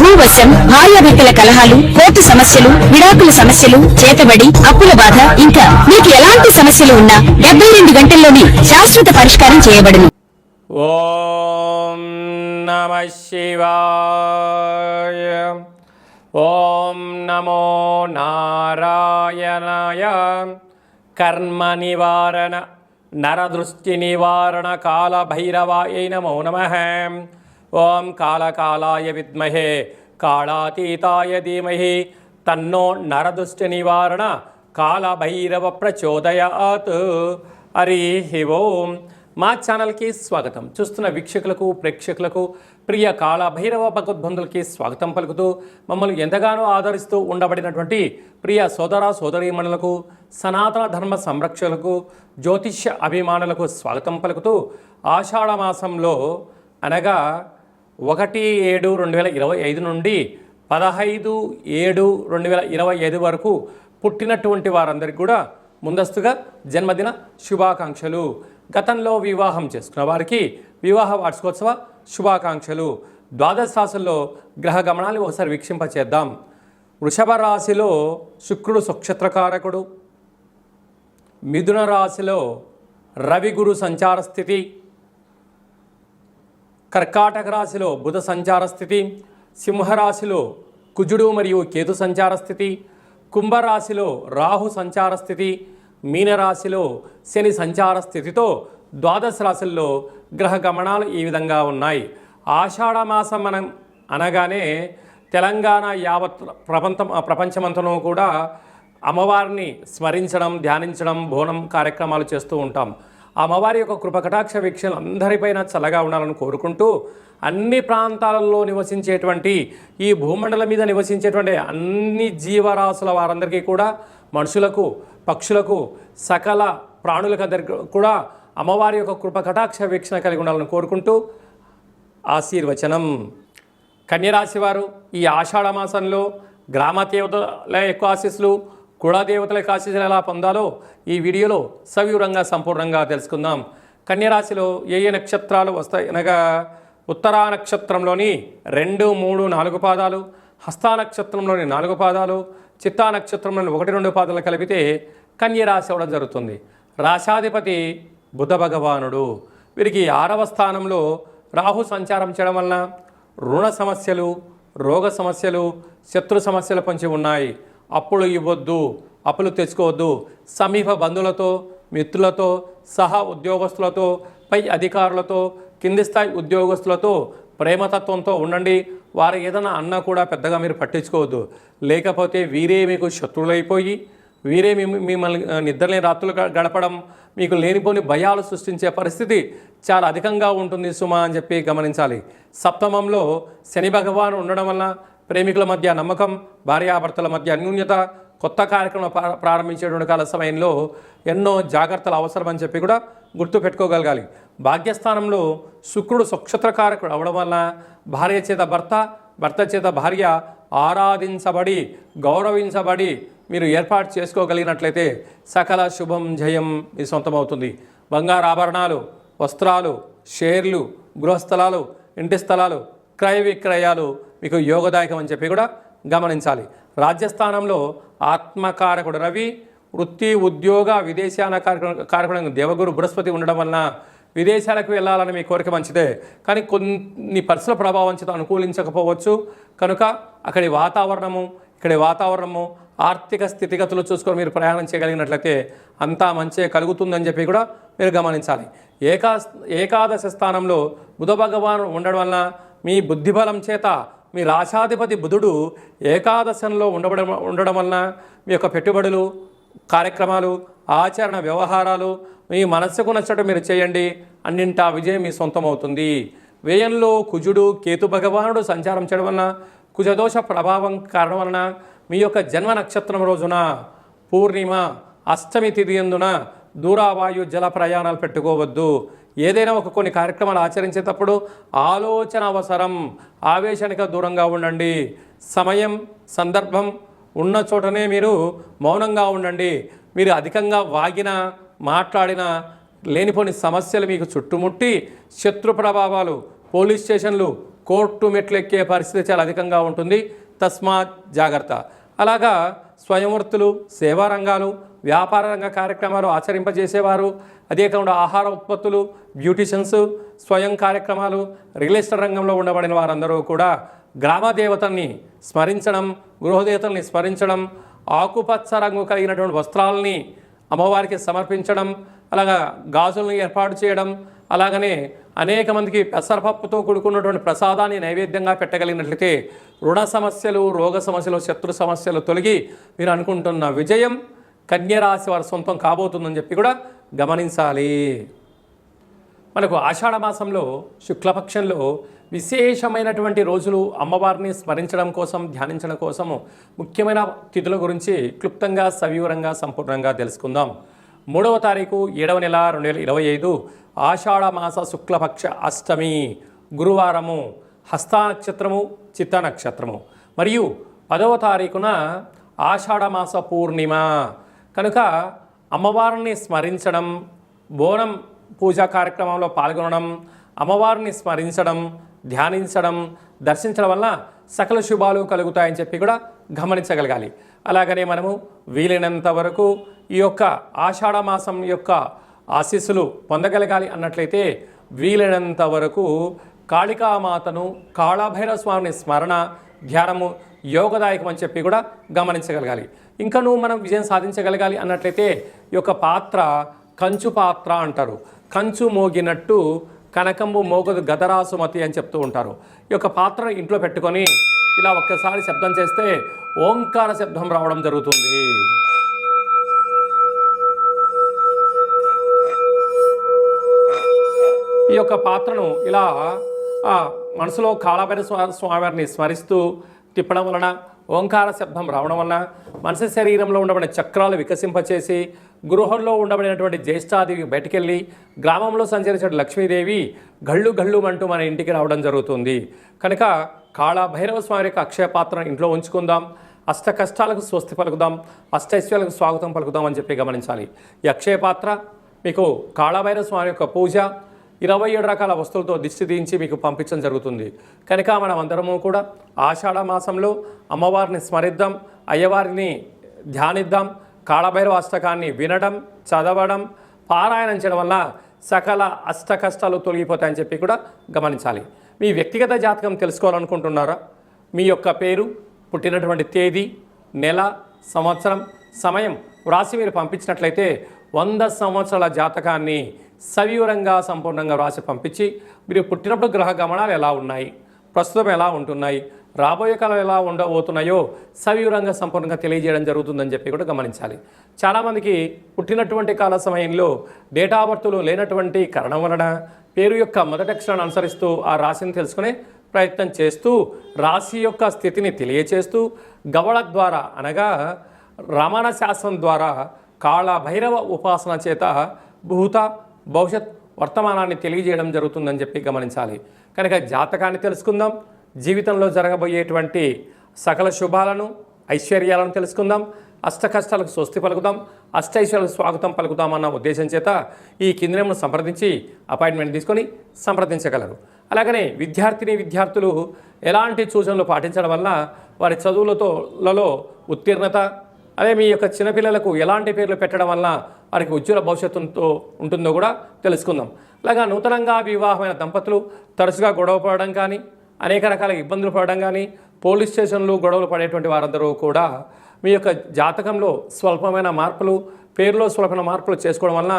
భూవశం భార్యాభర్తల కలహాలు కోర్టు సమస్యలు విడాకుల సమస్యలు చేతబడి అప్పుల బాధ ఇంకా మీకు ఎలాంటి సమస్యలు ఉన్నా డెబ్బై రెండు గంటల్లోనే శాశ్వత పరిష్కారం చేయబడును. ఓం నమ శివాయ. ఓం నమో నారాయణాయ. కర్మ నివారణ నరదృష్టి నివారణ కాల భైరవాయ నమో నమ. ఓం కాళకాళాయ విద్మహే కాళాతీతాయ ధీమహి తన్నో నరదృష్టి నివారణ కాళభైరవ ప్రచోదయాత్. హరి ఓం. మా ఛానల్కి స్వాగతం. చూస్తున్న వీక్షకులకు ప్రేక్షకులకు ప్రియ కాళభైరవ భగవద్బంధులకి స్వాగతం పలుకుతూ మమ్మల్ని ఎంతగానో ఆదరిస్తూ ఉండబడినటువంటి ప్రియ సోదర సోదరీమణులకు సనాతన ధర్మ సంరక్షకులకు జ్యోతిష్య అభిమానులకు స్వాగతం పలుకుతూ ఆషాఢమాసంలో అనగా ఒకటి ఏడు రెండు వేల ఇరవై ఐదు నుండి పదహైదు ఏడు రెండు వేల ఇరవై ఐదు వరకు పుట్టినటువంటి వారందరికీ కూడా ముందస్తుగా జన్మదిన శుభాకాంక్షలు. గతంలో వివాహం చేసుకున్న వారికి వివాహ వార్షికోత్సవ శుభాకాంక్షలు. ద్వాదశ రాశుల్లో గ్రహ గమనాలు ఒకసారి వీక్షింపచేద్దాం. వృషభ రాశిలో శుక్రుడు సుక్షత్రకారకుడు మిథున రాశిలో రవి గురు సంచార స్థితి. కర్కాటక రాశిలో బుధ సంచార స్థితి సింహరాశిలో కుజుడు మరియు కేతు సంచార స్థితి కుంభరాశిలో రాహు సంచార స్థితి మీనరాశిలో శని సంచార స్థితితో ద్వాదశ రాశుల్లో గ్రహ గమనాలు ఈ విధంగా ఉన్నాయి. ఆషాఢమాసం మనం అనగానే తెలంగాణ యావత్ ప్రపంచం ప్రపంచమంతనూ కూడా అమ్మవారిని స్మరించడం ధ్యానించడం బోనం కార్యక్రమాలు చేస్తూ ఉంటాం. అమ్మవారి యొక్క కృపకటాక్ష వీక్షలు అందరిపైన చల్లగా ఉండాలని కోరుకుంటూ అన్ని ప్రాంతాలలో నివసించేటువంటి ఈ భూమండలం మీద నివసించేటువంటి అన్ని జీవరాశుల వారందరికీ కూడా మనుషులకు పక్షులకు సకల ప్రాణులకందరికీ కూడా అమ్మవారి యొక్క కృపకటాక్ష వీక్షణ కలిగి ఉండాలని కోరుకుంటూ ఆశీర్వచనం. కన్యరాశి వారు ఈ ఆషాఢ మాసంలో గ్రామ దేవతల ఎక్కువ ఆశీస్సులు కుళాదేవతల యొక్క ఆశీస్సులు ఎలా పొందాలో ఈ వీడియోలో సవివరంగా సంపూర్ణంగా తెలుసుకుందాం. కన్యరాశిలో ఏ ఏ నక్షత్రాలు వస్తాయి? అనగా ఉత్తరా నక్షత్రంలోని రెండు మూడు నాలుగు పాదాలు హస్తా నక్షత్రంలోని నాలుగు పాదాలు చిత్తా నక్షత్రంలోని ఒకటి రెండు పాదాలు కలిపితే కన్యరాశి అవడం జరుగుతుంది. రాశాధిపతి బుధ భగవానుడు. వీరికి ఆరవ స్థానంలో రాహు సంచారం చేయడం వలన రుణ సమస్యలు రోగ సమస్యలు శత్రు సమస్యలు పొంచి ఉన్నాయి. అప్పులు ఇవ్వద్దు అప్పులు తెచ్చుకోవద్దు. సమీప బంధువులతో మిత్రులతో సహా ఉద్యోగస్తులతో పై అధికారులతో కింది స్థాయి ఉద్యోగస్తులతో ప్రేమతత్వంతో ఉండండి. వారు ఏదైనా అన్నా కూడా పెద్దగా మీరు పట్టించుకోవద్దు. లేకపోతే వీరే మీకు శత్రువులైపోయి వీరే మిమ్మల్ని నిద్రలేని రాత్రులు గ- గడపడం మీకు లేనిపోని భయాలు సృష్టించే పరిస్థితి చాలా అధికంగా ఉంటుంది సుమా అని చెప్పి గమనించాలి. సప్తమంలో శని భగవాన్ ఉండడం వల్ల ప్రేమికుల మధ్య నమ్మకం భార్యాభర్తల మధ్య అన్యూన్యత కొత్త కార్యక్రమం ప్రా- ప్రారంభించేటువంటి కాల సమయంలో ఎన్నో జాగ్రత్తలు అవసరమని చెప్పి కూడా గుర్తు పెట్టుకోగలగాలి. భాగ్యస్థానంలో శుక్రుడు సుక్షత్రకారకుడు అవడం వల్ల భార్య చేత భర్త భర్త చేత భార్య ఆరాధించబడి గౌరవించబడి మీరు ఏర్పాటు చేసుకోగలిగినట్లయితే సకల శుభం జయం మీ సొంతమవుతుంది. బంగారు ఆభరణాలు వస్త్రాలు షేర్లు గృహస్థలాలు ఇంటి స్థలాలు క్రయ విక్రయాలు మీకు యోగదాయకం అని చెప్పి కూడా గమనించాలి. రాజ్యస్థానంలో ఆత్మకారకుడు రవి వృత్తి ఉద్యోగ విదేశాన కార్యక్రమ దేవగురు బృహస్పతి ఉండడం వలన విదేశాలకు వెళ్ళాలని మీ కోరిక మంచిదే. కానీ కొన్ని పరిసర ప్రభావం చేత అనుకూలించకపోవచ్చు. కనుక అక్కడి వాతావరణము ఇక్కడి వాతావరణము ఆర్థిక స్థితిగతులు చూసుకొని మీరు ప్రయాణం చేయగలిగినట్లయితే అంతా మంచి కలుగుతుందని చెప్పి కూడా మీరు గమనించాలి. ఏకా ఏకాదశ స్థానంలో బుధ భగవాను ఉండడం వలన మీ బుద్ధిబలం చేత మీ రాశాధిపతి బుధుడు ఏకాదశంలో ఉండబడ ఉండడం వలన మీ యొక్క పెట్టుబడులు కార్యక్రమాలు ఆచరణ వ్యవహారాలు మీ మనస్సుకు నచ్చటం మీరు చేయండి. అన్నింటా విజయం మీ సొంతం అవుతుంది వ్యయంలో కుజుడు కేతు భగవానుడు సంచారం చేయడం వలన కుజదోష ప్రభావం కారణం వలన మీ యొక్క జన్మ నక్షత్రం రోజున పూర్ణిమ అష్టమి తిథి ఎందున దూరావాయు జల ప్రయాణాలు పెట్టుకోవద్దు. ఏదైనా ఒక కొన్ని కార్యక్రమాలు ఆచరించేటప్పుడు ఆలోచన అవసరం. ఆవేశానికి దూరంగా ఉండండి. సమయం సందర్భం ఉన్న చోటనే మీరు మౌనంగా ఉండండి. మీరు అధికంగా వాగినా మాట్లాడినా లేనిపోని సమస్యలు మీకు చుట్టుముట్టి శత్రు ప్రభావాలు పోలీస్ స్టేషన్లు కోర్టు మెట్లు ఎక్కే పరిస్థితి చాలా అధికంగా ఉంటుంది. తస్మాత్ జాగ్రత్త. అలాగా స్వయంవృత్తులు సేవా రంగాలు వ్యాపార రంగ కార్యక్రమాలు ఆచరింపజేసేవారు. అదే కాకుండా ఆహార ఉత్పత్తులు బ్యూటిషియన్స్ స్వయం కార్యక్రమాలు రియల్ ఎస్టేట్ రంగంలో ఉండబడిన వారందరూ కూడా గ్రామ దేవతల్ని స్మరించడం గృహదేవతల్ని స్మరించడం ఆకుపచ్చ రంగు కలిగినటువంటి వస్త్రాలని అమ్మవారికి సమర్పించడం అలాగా గాజులను ఏర్పాటు చేయడం అలాగనే అనేక మందికి పెసరపప్పుతో కూడుకున్నటువంటి ప్రసాదాన్ని నైవేద్యంగా పెట్టగలిగినట్లయితే రుణ సమస్యలు రోగ సమస్యలు శత్రు సమస్యలు తొలగి మీరు అనుకుంటున్న విజయం కన్యరాశి వారి సొంతం కాబోతుందని చెప్పి కూడా గమనించాలి. మనకు ఆషాఢ మాసంలో శుక్లపక్షంలో విశేషమైనటువంటి రోజులు అమ్మవారిని స్మరించడం కోసం ధ్యానించడం కోసము ముఖ్యమైన తిథుల గురించి క్లుప్తంగా సవివరంగా సంపూర్ణంగా తెలుసుకుందాం. మూడవ తారీఖు ఏడవ నెల రెండు వేల ఇరవై ఐదు ఆషాఢ మాస శుక్లపక్ష అష్టమి గురువారము హస్త నక్షత్రము చిత్త నక్షత్రము. మరియు పదవ తారీఖున ఆషాఢమాస పూర్ణిమ. కనుక అమ్మవారిని స్మరించడం బోనం పూజా కార్యక్రమంలో పాల్గొనడం అమ్మవారిని స్మరించడం ధ్యానించడం దర్శించడం వల్ల సకల శుభాలు కలుగుతాయని చెప్పి కూడా గమనించగలగాలి. అలాగనే మనము వీలైనంత వరకు ఈ యొక్క ఆషాఢ మాసం యొక్క ఆశీస్సులు పొందగలగాలి అన్నట్లయితే వీలైనంత వరకు కాళికామాతను కాళభైరవ స్వామిని స్మరణ ధ్యానము యోగదాయకం అని చెప్పి కూడా గమనించగలగాలి. ఇంకా నువ్వు మనం విజయం సాధించగలగాలి అన్నట్లయితే ఈ యొక్క పాత్ర కంచు పాత్ర అంటారు. కంచు మోగినట్టు కనకంబు మోగదు గదరాసుమతి అని చెప్తూ ఉంటారు. ఈ యొక్క పాత్ర ఇంట్లో పెట్టుకొని ఇలా ఒక్కసారి శబ్దం చేస్తే ఓంకార శబ్దం రావడం జరుగుతుంది. ఈ యొక్క పాత్రను ఇలా మనసులో కాళభైర స్వామివారిని స్మరిస్తూ తిప్పడం వలన ఓంకార శబ్దం రావడం వలన మనిషి శరీరంలో ఉండబడిన చక్రాలు వికసింపచేసి గృహంలో ఉండబడినటువంటి జ్యేష్ఠాదేవి బయటకెళ్ళి గ్రామంలో సంచరించిన లక్ష్మీదేవి గళ్ళు గళ్ళు అంటూ మన ఇంటికి రావడం జరుగుతుంది. కనుక కాళభైరవ స్వామి యొక్క అక్షయ పాత్రను ఇంట్లో ఉంచుకుందాం. అష్ట కష్టాలకు స్వస్తి పలుకుదాం. అష్టైశ్వర్యాలకు స్వాగతం పలుకుదాం అని చెప్పి గమనించాలి. ఈ అక్షయ పాత్ర మీకు కాళభైరవ స్వామి యొక్క పూజ ఇరవై ఏడు రకాల వస్తువులతో దిష్టి తీయించి మీకు పంపించడం జరుగుతుంది. కనుక మనం అందరము కూడా ఆషాఢ మాసంలో అమ్మవారిని స్మరిద్దాం. అయ్యవారిని ధ్యానిద్దాం. కాళభైరవ అష్టకాన్ని వినడం చదవడం పారాయణం చేయడం వల్ల సకల అష్టకష్టాలు తొలగిపోతాయని చెప్పి కూడా గమనించాలి. మీ వ్యక్తిగత జాతకం తెలుసుకోవాలనుకుంటున్నారా? మీ యొక్క పేరు పుట్టినటువంటి తేదీ నెల సంవత్సరం సమయం వ్రాసి మీరు పంపించినట్లయితే వంద సంవత్సరాల జాతకాన్ని సవివరంగా సంపూర్ణంగా వ్రాసి పంపించి మీరు పుట్టినప్పుడు గ్రహ గమనాలు ఎలా ఉన్నాయి? ప్రస్తుతం ఎలా ఉంటున్నాయి? రాబోయే కాలం ఎలా ఉండబోతున్నాయో సవివరంగా సంపూర్ణంగా తెలియజేయడం జరుగుతుందని చెప్పి కూడా గమనించాలి. చాలామందికి పుట్టినటువంటి కాల సమయంలో డేటా బర్త్లు లేనటువంటి కారణం వలన పేరు యొక్క మొదటి అక్షరాన్ని అనుసరిస్తూ ఆ రాశిని తెలుసుకునే ప్రయత్నం చేస్తూ రాశి యొక్క స్థితిని తెలియచేస్తూ గవళ ద్వారా అనగా రమణ శాస్త్రం ద్వారా కాళ భైరవ ఉపాసన చేత భూత భవిష్యత్ వర్తమానాన్ని తెలియజేయడం జరుగుతుందని చెప్పి గమనించాలి. కనుక జాతకాన్ని తెలుసుకుందాం. జీవితంలో జరగబోయేటువంటి సకల శుభాలను ఐశ్వర్యాలను తెలుసుకుందాం అష్ట కష్టాలకు స్వస్తి పలుకుదాం అష్టైశ్వర్యాలకు స్వాగతం పలుకుదాం అన్న ఉద్దేశం చేత ఈ కింది సంప్రదించి అపాయింట్మెంట్ తీసుకొని సంప్రదించగలరు. అలాగనే విద్యార్థిని విద్యార్థులు ఎలాంటి సూచనలు పాటించడం వల్ల వారి చదువులతోలలో ఉత్తీర్ణత అదే మీ యొక్క చిన్నపిల్లలకు ఎలాంటి పేర్లు పెట్టడం వల్ల వారికి ఉజ్వల భవిష్యత్తుతో ఉంటుందో కూడా తెలుసుకుందాం. అలాగా నూతనంగా వివాహమైన దంపతులు తరచుగా గొడవ పడడం కానీ అనేక రకాల ఇబ్బందులు పడడం కానీ పోలీస్ స్టేషన్లు గొడవలు పడేటువంటి వారందరూ కూడా మీ యొక్క జాతకంలో స్వల్పమైన మార్పులు పేరులో స్వల్పమైన మార్పులు చేసుకోవడం వలన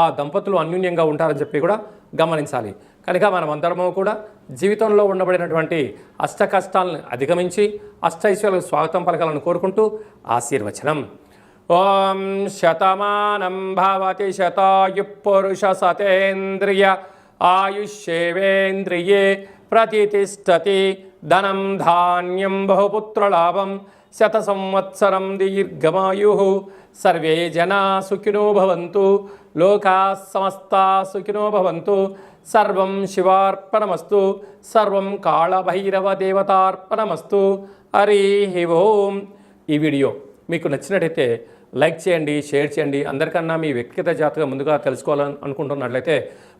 ఆ దంపతులు అన్యూన్యంగా ఉంటారని చెప్పి కూడా గమనించాలి. కనుక మనం అందరము కూడా జీవితంలో ఉండబడినటువంటి అష్ట కష్టాలను అధిగమించి అష్టైశ్వర్యాలకు స్వాగతం పలకాలని కోరుకుంటూ ఆశీర్వచనం. ఓం శతమానం భవతి శతాయు పురుష సతేంద్రియ ఆయుష్యేవేంద్రియే ప్రతిష్టతి ధనం ధాన్యం బహుపుత్రలాభం శత సంవత్సరం దీర్ఘమాయు. సర్వే జనా సుఖినో భవంతు లోకా సమస్తా సుఖినో భవంతు. సర్వం శివార్పణమస్తు సర్వం కాళభైరవ దేవతార్పణమస్తు హరి ఓం. ఈ వీడియో మీకు నచ్చినట్టయితే లైక్ చేయండి షేర్ చేయండి. అందరికన్నా మీ వ్యక్తిగత జాతకం ముందుగా తెలుసుకోవాలని అనుకుంటున్నట్లయితే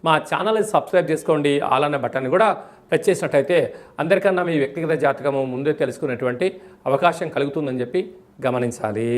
మా ఛానల్ని సబ్స్క్రైబ్ చేసుకోండి. ఆల్ బటన్ కూడా టచ్ చేసినట్టయితే అందరికన్నా మీ వ్యక్తిగత జాతకము ముందే తెలుసుకునేటువంటి అవకాశం కలుగుతుందని చెప్పి గమనించాలి.